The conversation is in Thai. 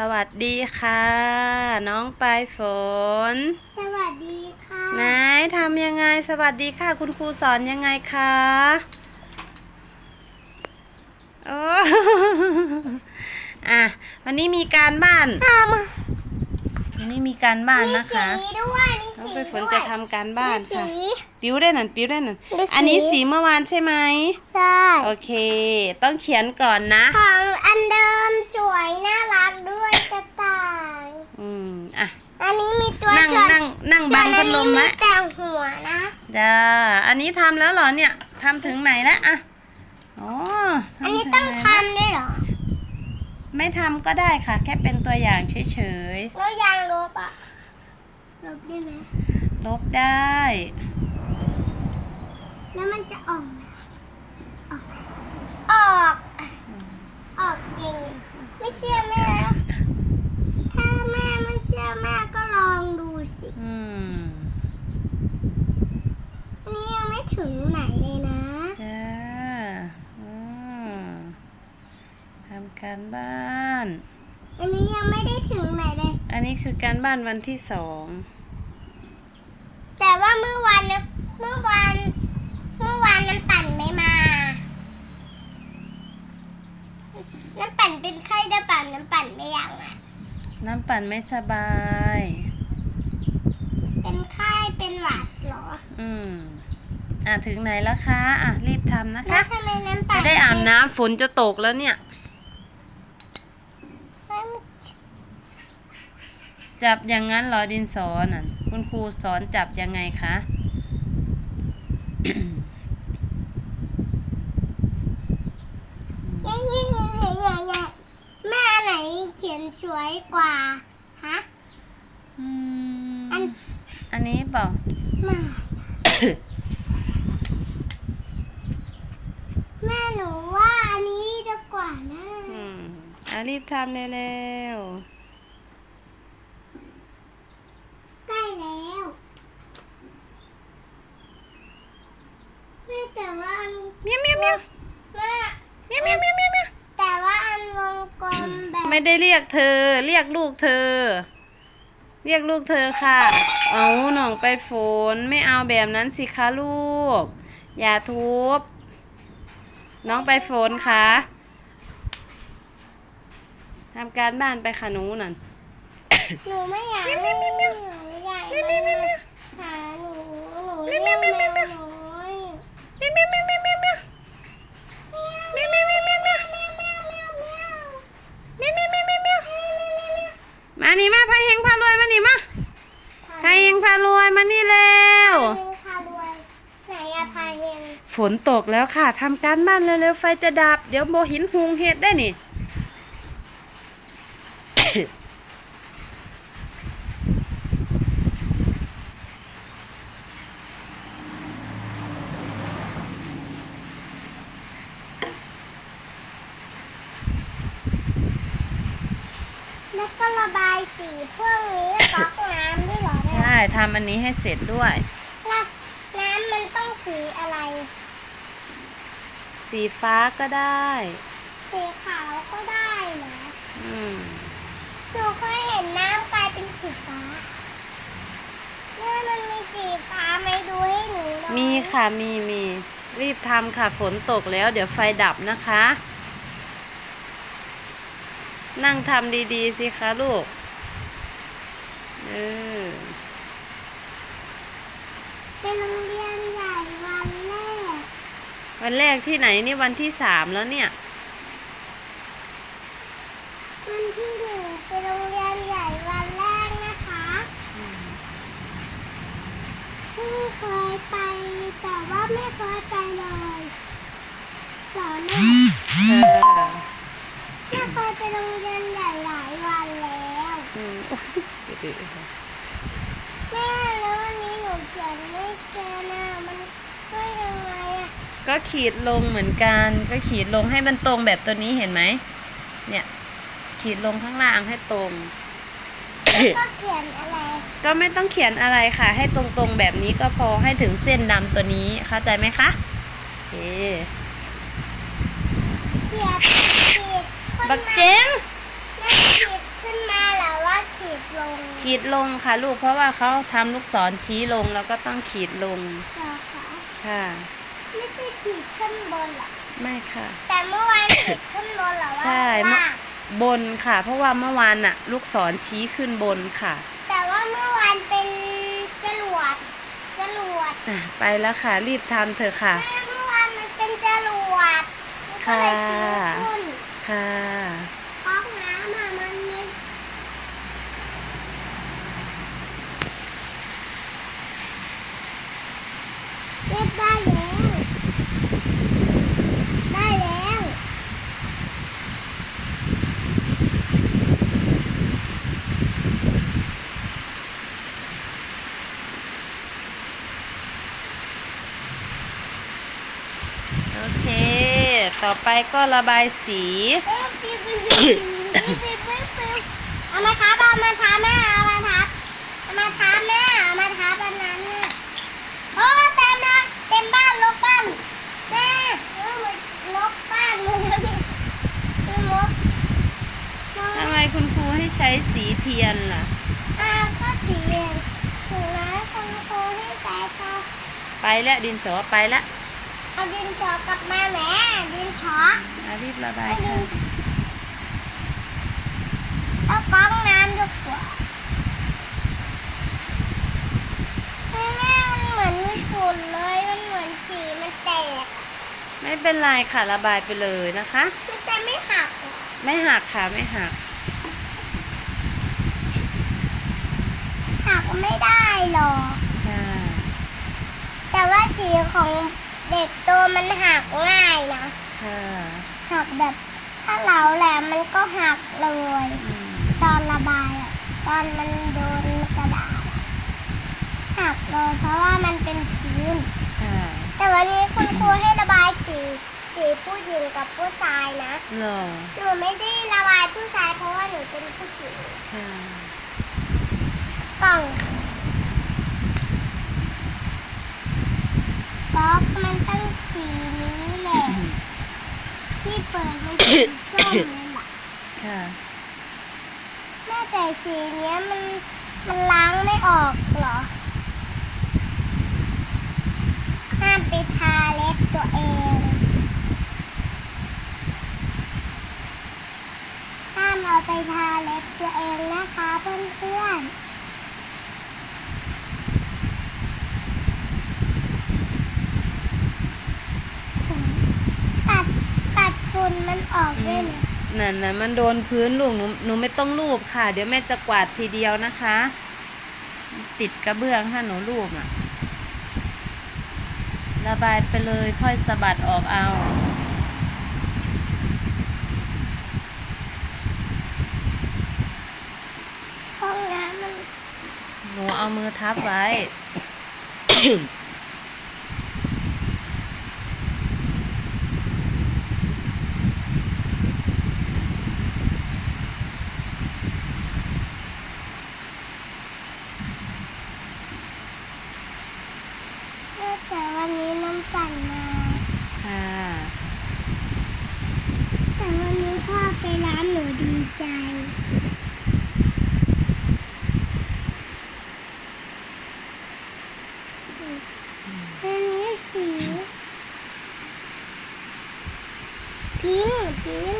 สวัสดีค่ะ น้องปลายฝน สวัสดีค่ะไหนทำยังไงสวัสดีค่ะ คุณครูสอนยังไงคะโอ้อะวันนี้มีการบ้านทวันนี้มีการบ้านำมีนะคะสีด้วยมีน้องสีปลายฝนด้วยจะทำการบ้านมีค่ะสีปิ้วได้นั่นปิ้วได้นั่นมีสี อันนี้สีเมื่อวานใช่ไหมใช่โอเค ต้องเขียนก่อนนะ ของอันเดิมสวยน่ารักด้วยกระต่าย อืมอะ อั นนี้มีตัวนั่งส่วนนั่งนั่งส่วบันงอัพัดลมไหมแต่หัวนะจ้าอันนี้ทำแล้วเหรอเนี่ยทำถึงไหนแล้วอะอ๋ออันนี้ถึต้องไหนทำด้วยเหรอไม่ทำก็ได้ค่ะ แค่เป็นตัวอย่างเฉยแล้วยางลบอะลบได้ไหมๆ ลบได้ แล้วมันจะออกไหมออกไหมออก ออกจริง ไม่เชื่อแม่แล้วถ้าแม่ไม่เชื่อแม่ก็ลองดู สิอืมอันนี้ยังไม่ถึงไหนเลยนะ จ้าอืมทำการบ้าน อันนี้ยังไม่ได้ถึงไหนเลย อันนี้คือการบ้านวันที่สอง แต่ว่าเมื่อวานนะเมื่อวานเมื่อวานน้ำปั่นไม่มา น้ำปั่นเป็นไข้น้ำปั่นน้ำปั่นไม่ยังอะ น้ำปั่นไม่สบาย เป็นไข้เป็นหวัดเหร ออืมอะถึงไหนแล้วคะ อะรีบทำนะแล้วคะทำไมน้ำปั่นจะได้อาบน้ำฝนจะตกแล้วเนี่ยไม่จับอย่างนั้นเหรอดินสอน่ะคุณครูสอนจับยังไงคะเงี้ยเงี้ยเงี้ยเงี้ยเงี้ยเงี้ยแม่อันไหนเขียนสวยกว่าฮะ อืมอัน อันนี้เปล่ามา แม่หนูว่าอันนี้ดีกว่านะอืมอะรีบทำเร็วใกล้แล้วแม่แต่ว่าอันๆเมียวเมียวเมียวแม่เมียวเมียวเมียวเมียวเมียวแต่ว่าอันวงกลมแบบ ไม่ได้เรียกเธอ เรียกลูกเธอ เรียกลูกเธอค่ะ เอาหน่องไปฝนไม่เอาแบบนั้นสิคะลูก อย่าทุบ น้องไปฝนค่ะทำการบ้านไปค่ะหนูนั่น หนูไม่อยากเมียวเมียวเมียวเมียวหนูอยากเมีย ฝนตกแล้วค่ะทำการบ้านเร็วๆไฟจะดับ เดี๋ยวโบหินหุงเห็ดได้นี่แล้วก็ระบายสีพวกนี้ก๊อกน้ำด้วยเหรอแม่ใช่ทำอันนี้ให้เสร็จด้วย แล้วน้ำมันต้องสีอะไร สีฟ้าก็ได้ สีขาวก็ได้เหรออืมหนูเคยเห็นน้ำกลายเป็นสีฟ้าแม่มันมีสีฟ้าไหมดูให้หนูหน่อยมีค่ะมีมีรีบทำค่ะฝนตกแล้ว เดี๋ยวไฟดับนะคะ นั่งทำดีๆสิคะลูกเออ เป็นโรงเรียนใหญ่วันแรก วันแรกที่ไหนนี่วันที่สามแล้วเนี่ย วันที่หนึ่งเป็นโรงเรียนใหญ่วันแรกนะคะเพิ่งเคยไปแต่ว่าไม่เคยไปเลยสอนแม่เออแม่เคยไปโรงเรียนใหญ่หลายวันแล้วอืมแม่แล้ววันนี้หนูเขียนไม่เจอนะมันช่วยยังไงอะ ก็ขีดลงเหมือนกัน ก็ขีดลงให้มันตรงแบบตัวนี้เห็นไหม เนี่ย ขีดลงข้างล่างให้ตรง ก็เขียนอะไร ก็ไม่ต้องเขียนอะไรค่ะ ให้ตรงๆแบบนี้ก็พอให้ถึงเส้นดำตัวนี้เข้าใจไหมคะโอเคเขียนขีดขึ้นมาบักเจ๋งแม่ขีดขึ้นลงขีดลงค่ะลูกเพราะว่าเขาทำลูกศรชี้ลงแล้วก็ต้องขีดลงเหรอคะ ค่ะ ไม่ใช่ขีดขึ้นบนเหรอ ไม่ค่ะ แต่เมื่อวานขีดขึ้นบนเหรอว่าใช่เมื่อว่าบนค่ะ เพราะว่าเมื่อวานน่ะ ลูกศรชี้ขึ้นบนค่ะ แต่ว่าเมื่อวานเป็นจรวดจรวดอะไปแล้วค่ะ รีบทำเถอะค่ะ แม่เมื่อวานมันเป็นจรวดมันก็เลยขีดขึ้นค่ะก๊อกน้ำอะมันเลยเรียบได้แล้วได้แล้ว โอเค ต่อไปก็ระบายสีเอ๊ะปิ๊บปิ๊บปิ๊บปิ๊บปิ๊บปิ๊บปิ๊บเอามาทับเอามาทับแม่เอามาทับเอามาทับแม่เอามาทับอันนั้นน่ะโอ้เต็มนะเต็มบ้านลบบ้านแม่เออมันลบบ้านมันแล้วนี่มันลบทำไมคุณครูให้ใช้สีเทียนล่ะ อ่าก็สีเองถึงแม้คุณครูให้ใส่ค่ะไปแล้วดินสอไปแล้ว เอาดินชอกลับมาแหม่ดินชออารีบระบายไอ้ดิค่ะนเอาก๊อกน้ำดีกว่าแม่แม่มันเหมือนมีฝุ่นเลย มันเหมือนสีมันแตก ไม่เป็นไรค่ะระบายไปเลยนะคะ มันจะไม่หักเหรอไม่หักค่ะไม่หัก หักไม่ได้หรอกค่ะแต่ว่าสีของ เด็กโตมันหักง่ายนะค่ะหักแบบถ้าเราแหลมมันก็หักเลย อืมตอนระบายอะตอนมันโดนกระดาษอะหักเลยเพราะว่ามันเป็นพื้น ค่ะแต่วันนี้คุณครูให้ระบายสีสีผู้หญิงกับผู้ชายนะเหรอหนูไม่ได้ระบายผู้ชายเพราะว่าหนูเป็นผู้หญิงค่ะกล่องก๊อกมันตั้ง สีนี้แหละที่เปิดมันสีส้มเลยล่ะค่ะแม่แต่สีเนี้ยมันมันล้างไม่ออกเหรอห้ามไปทาเล็บตัวเองห้ามเอาไปทาเล็บตัวเองนะคะเพื่อนๆตัดตัดฝุ่นมัน ออกด้วยนะนั่นน่ะมันโดนพื้นลูกหนูหนูไม่ต้องรูปค่ะ เดี๋ยวแม่จะกวาดทีเดียวนะคะ ติดกระเบื้องถ้าหนูรูปอะ ระบายไปเลยค่อยสะบัดออกเอาห้องน้ำมัน หนูเอามือทับไว้ เนื่องจากวันนี้น้ำปั่นมา ค่ะ แต่วันนี้พ่อไปร้านหนูดีใจ สีอันนี้สีพิงค์พิง